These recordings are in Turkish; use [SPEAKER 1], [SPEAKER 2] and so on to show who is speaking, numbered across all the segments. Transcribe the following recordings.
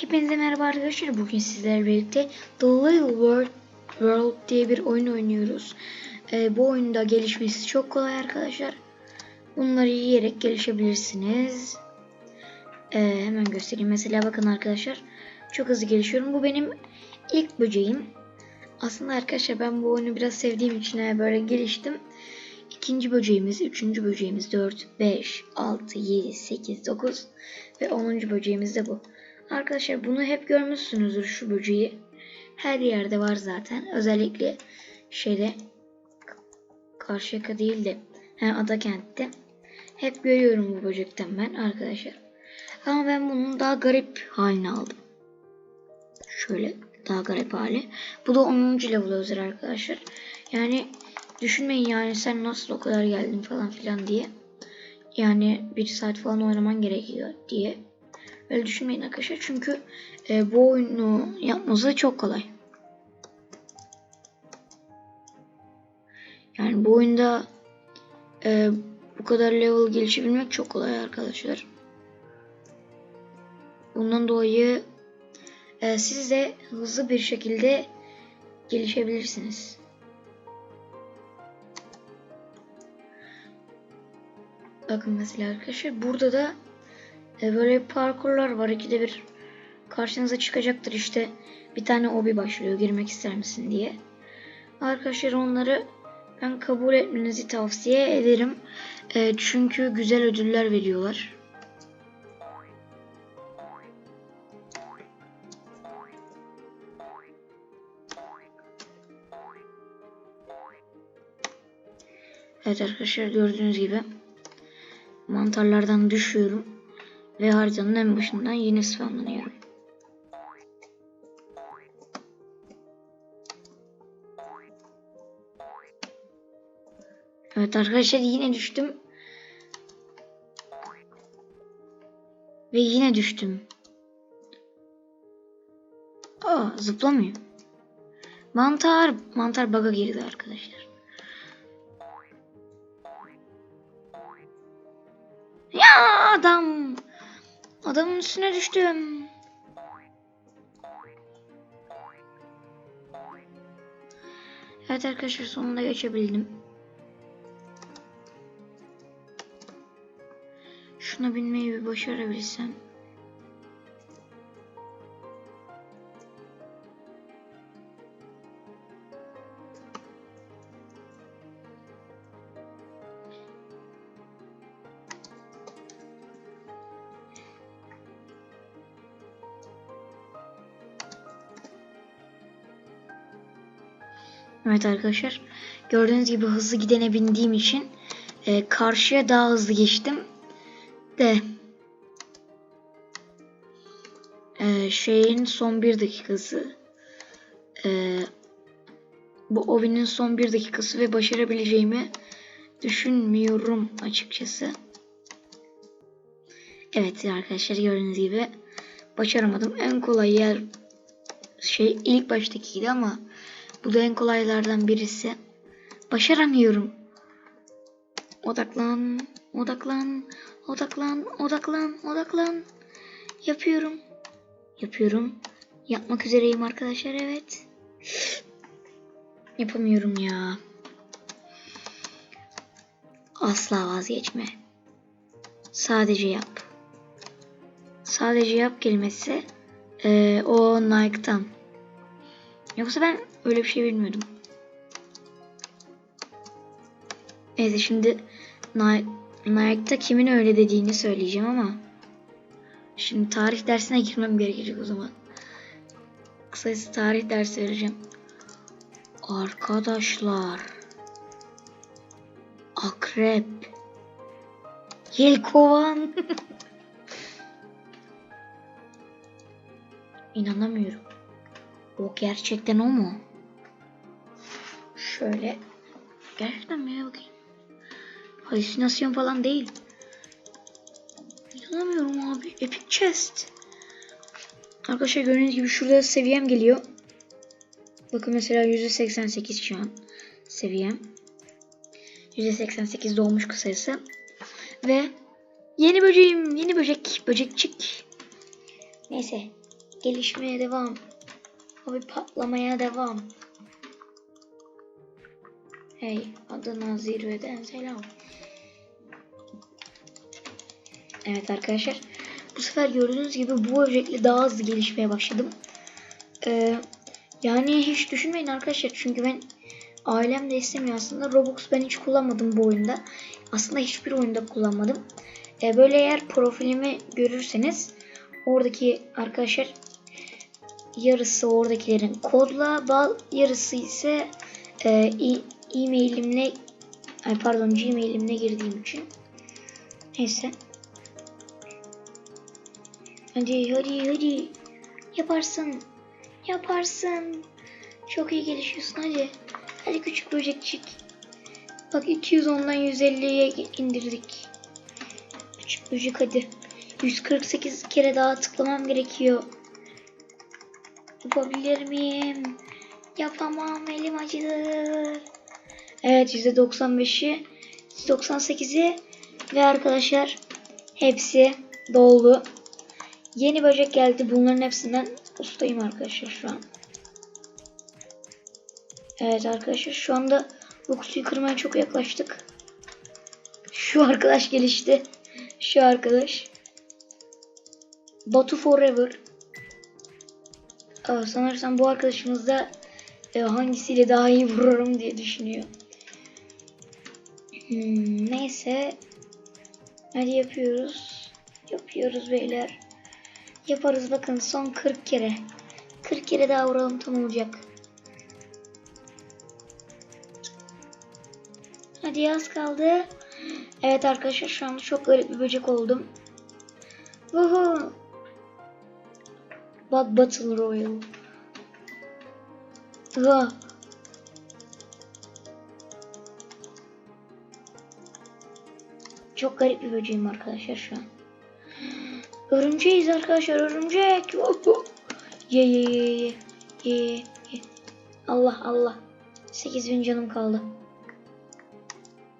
[SPEAKER 1] Hepinize merhaba arkadaşlar. Bugün sizlerle birlikte The Little World, World diye bir oyun oynuyoruz. Ee, bu oyunda gelişmesi çok kolay arkadaşlar. Bunları yiyerek gelişebilirsiniz. Ee, hemen göstereyim. Mesela bakın arkadaşlar. Çok hızlı gelişiyorum. Bu benim ilk böceğim. Aslında arkadaşlar ben bu oyunu biraz sevdiğim için böyle geliştim. İkinci böceğimiz, üçüncü böceğimiz 4, 5, 6, 7, 8, 9 ve 10. böceğimiz de bu. Arkadaşlar bunu hep görmüşsünüzdür şu böceği. Her yerde var zaten. Özellikle şeyde Karşıyaka değil de he, Adakent'te. Hep görüyorum bu böcekten ben arkadaşlar. Ama ben bunun daha garip halini aldım. Şöyle daha garip hali. Bu da 10. level özel arkadaşlar. Yani düşünmeyin yani sen nasıl o kadar geldin falan filan diye. Yani bir saat falan oynaman gerekiyor diye. Öyle düşünmeyin arkadaşlar. Çünkü e, bu oyunu yapması çok kolay. Yani bu oyunda e, bu kadar level gelişebilmek çok kolay arkadaşlar. Bundan dolayı e, siz de hızlı bir şekilde gelişebilirsiniz. Bakın mesela arkadaşlar burada da e, böyle parkurlar var. İkide bir karşınıza çıkacaktır işte. Bir tane obi başlıyor girmek ister misin diye. Arkadaşlar onları ben kabul etmenizi tavsiye ederim. E, çünkü güzel ödüller veriyorlar. Evet arkadaşlar gördüğünüz gibi mantarlardan düşüyorum ve haritanın en başından yine spawnlanıyorum. Evet arkadaşlar yine düştüm. Ve yine düştüm. Aa zıplamıyor. Mantar, mantar bug'a girdi arkadaşlar. Ya adam. Adamın üstüne düştüm. Evet arkadaşlar sonunda geçebildim. Şuna binmeyi bir başarabilsem. Evet arkadaşlar. Gördüğünüz gibi hızlı gidene bindiğim için e, karşıya daha hızlı geçtim. De e, şeyin son bir dakikası e, bu Ovi'nin son bir dakikası ve başarabileceğimi düşünmüyorum açıkçası. Evet arkadaşlar gördüğünüz gibi başaramadım. En kolay yer şey ilk baştakiydi ama bu da en kolaylardan birisi. Başaramıyorum. Odaklan, odaklan, odaklan, odaklan, odaklan. Yapıyorum. Yapıyorum. Yapmak üzereyim arkadaşlar evet. Yapamıyorum ya. Asla vazgeçme. Sadece yap. Sadece yap kelimesi e, o Nike'tan. Yoksa ben öyle bir şey bilmiyordum. Neyse şimdi Nike, Nike'da kimin öyle dediğini söyleyeceğim ama şimdi tarih dersine girmem gerekecek o zaman. Kısacası tarih dersi vereceğim. Arkadaşlar. Akrep. Yelkovan. İnanamıyorum. O gerçekten o mu? Şöyle. Gerçekten mi bakayım. Halüsinasyon falan değil. İnanamıyorum abi. Epic chest. Arkadaşlar gördüğünüz gibi şurada seviyem geliyor. Bakın mesela %88 şu an seviyem. %88 dolmuş kısası. Ve yeni böceğim, yeni böcek, böcekçik. Neyse Gelişmeye devam. Abi patlamaya devam. Hey adına zirveden selam. Evet arkadaşlar. Bu sefer gördüğünüz gibi bu özellikle daha hızlı gelişmeye başladım. Ee, yani hiç düşünmeyin arkadaşlar. Çünkü ben ailem de istemiyor aslında. Robux ben hiç kullanmadım bu oyunda. Aslında hiçbir oyunda kullanmadım. Ee, böyle eğer profilimi görürseniz oradaki arkadaşlar yarısı oradakilerin kodla bal yarısı ise e- e-mailimle ay pardon gmailimle girdiğim için. Neyse. Hadi hadi hadi. Yaparsın. Yaparsın. Çok iyi gelişiyorsun hadi. Hadi küçük böcekçik bak 210'dan 150'ye indirdik. Küçük böcek hadi. 148 kere daha tıklamam gerekiyor. Yapabilir miyim? Yapamam elim acıdı. Evet %95'i 98'i ve arkadaşlar hepsi doldu. Yeni böcek geldi. Bunların hepsinden ustayım arkadaşlar şu an. Evet arkadaşlar şu anda bu kutuyu kırmaya çok yaklaştık. Şu arkadaş gelişti. Şu arkadaş. Batu Forever. Aa, sanırsam bu arkadaşımız da e, hangisiyle daha iyi vururum diye düşünüyor. Hmm, neyse. Hadi yapıyoruz. Yapıyoruz beyler. Yaparız bakın son 40 kere. 40 kere daha vuralım tam olacak. Hadi az kaldı. Evet arkadaşlar şu anda çok garip bir böcek oldum. Vuhu. Bak Battle Royale. Ha. Çok garip bir böceğim arkadaşlar şu an. Örümceğiz arkadaşlar örümcek. Ye ye ye ye. Ye ye ye. Allah Allah. 8000 canım kaldı.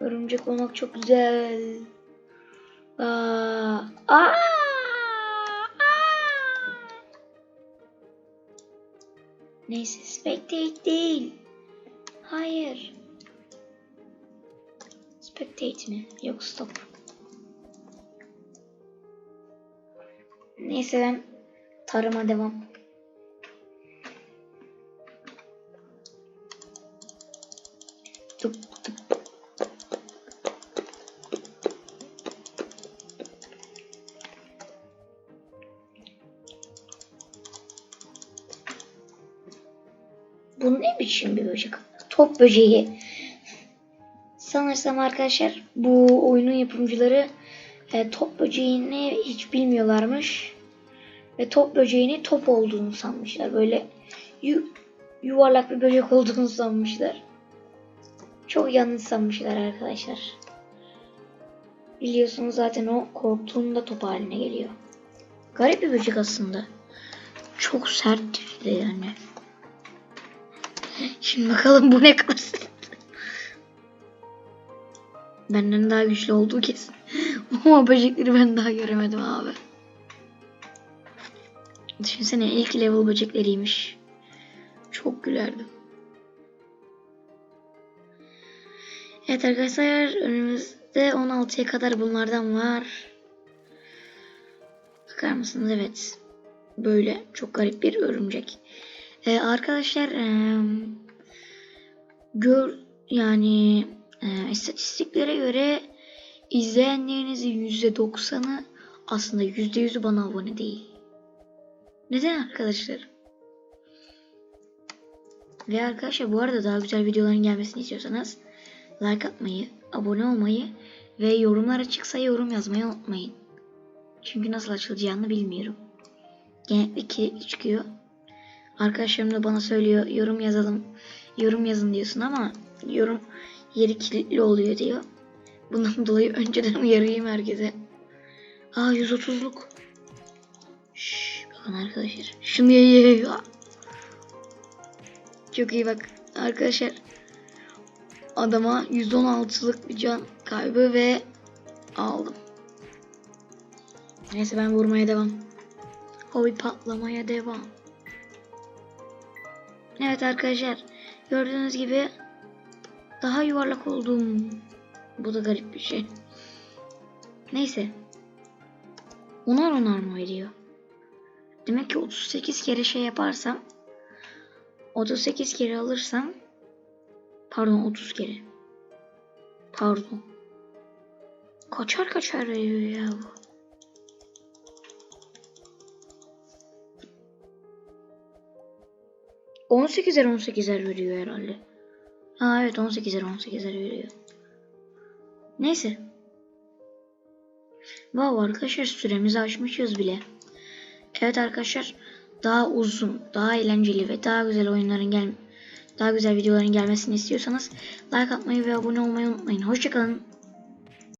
[SPEAKER 1] Örümcek olmak çok güzel. Aa, aa, aa. Neyse spectate değil. Hayır. Spectate mi? Yok stop. Neyse ben tarıma devam. Bu ne biçim bir böcek? Top böceği. Sanırsam arkadaşlar bu oyunun yapımcıları e, top böceğini hiç bilmiyorlarmış. Ve top böceğini top olduğunu sanmışlar. Böyle yu, yuvarlak bir böcek olduğunu sanmışlar. Çok yanlış sanmışlar arkadaşlar. Biliyorsunuz zaten o korktuğunda top haline geliyor. Garip bir böcek aslında. Çok sert de yani. Şimdi bakalım bu ne kadar. Benden daha güçlü olduğu kesin. Ama böcekleri ben daha göremedim abi. Düşünsene ilk level böcekleriymiş. Çok gülerdim. Evet arkadaşlar önümüzde 16'ya kadar bunlardan var. Bakar mısınız? Evet. Böyle çok garip bir örümcek. Ee, arkadaşlar e, gör yani e, istatistiklere göre izleyenlerinizin %90'ı aslında %100'ü bana abone değil. Neden arkadaşlar? Ve arkadaşlar bu arada daha güzel videoların gelmesini istiyorsanız like atmayı, abone olmayı ve yorumlar açıksa yorum yazmayı unutmayın. Çünkü nasıl açılacağını bilmiyorum. Genellikle çıkıyor. Arkadaşlarım da bana söylüyor yorum yazalım. Yorum yazın diyorsun ama yorum yeri kilitli oluyor diyor. Bundan dolayı önceden uyarayım herkese. Aa 130'luk. Şşş bakın arkadaşlar. Şunu ye. Çok iyi bak arkadaşlar. Adama 116'lık bir can kaybı ve aldım. Neyse ben vurmaya devam. Hobi patlamaya devam. Evet arkadaşlar. Gördüğünüz gibi daha yuvarlak oldum. Bu da garip bir şey. Neyse. Onar onar mı veriyor? Demek ki 38 kere şey yaparsam 38 kere alırsam pardon 30 kere. Pardon. Kaçar kaçar veriyor ya bu. On sekizer on sekizer veriyor herhalde. Ha evet on sekizer on sekizer veriyor. Neyse. Wow arkadaşlar süremizi aşmışız bile. Evet arkadaşlar daha uzun, daha eğlenceli ve daha güzel oyunların gel daha güzel videoların gelmesini istiyorsanız like atmayı ve abone olmayı unutmayın. Hoşçakalın.